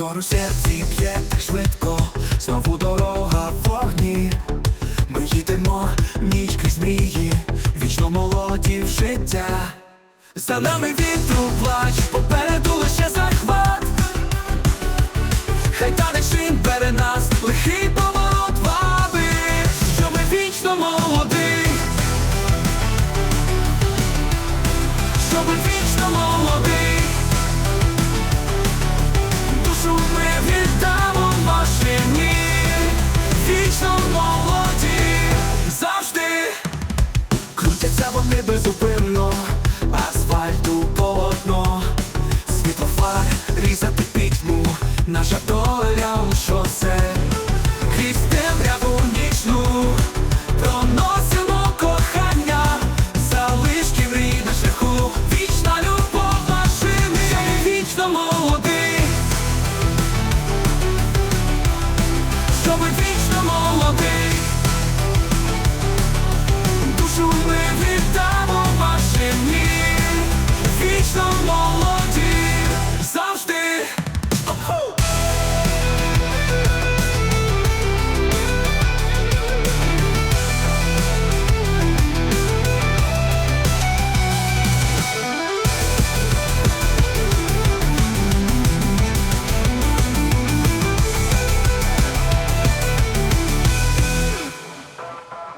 Мотор у серці б'є так швидко, знову дорога в вогні. Ми їдемо ніч крізь мрії, вічно молоді в життя. За нами вітру плач, попереду лише захват. Вони безупинно, асфальту полотно, світлофар різати пітьму, наша доля у шосе, крізь темряву нічну, проносимо кохання, залишки мрій на шляху, вічна любов машини, вічно молодий. Щоб вічно молодий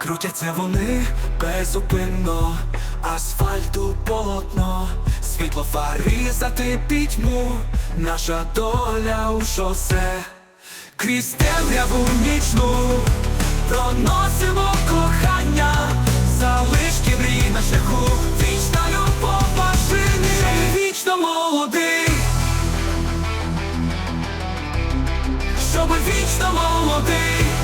Крутяться вони безупинно, асфальту полотно, світлофар різати пітьму, наша доля у шосе, крізь темряву нічну, проносимо кохання, залишки мрій на шляху, вічна любов машини, вічно молодий, щоб вічно молодий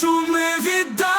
душу ми віддамо.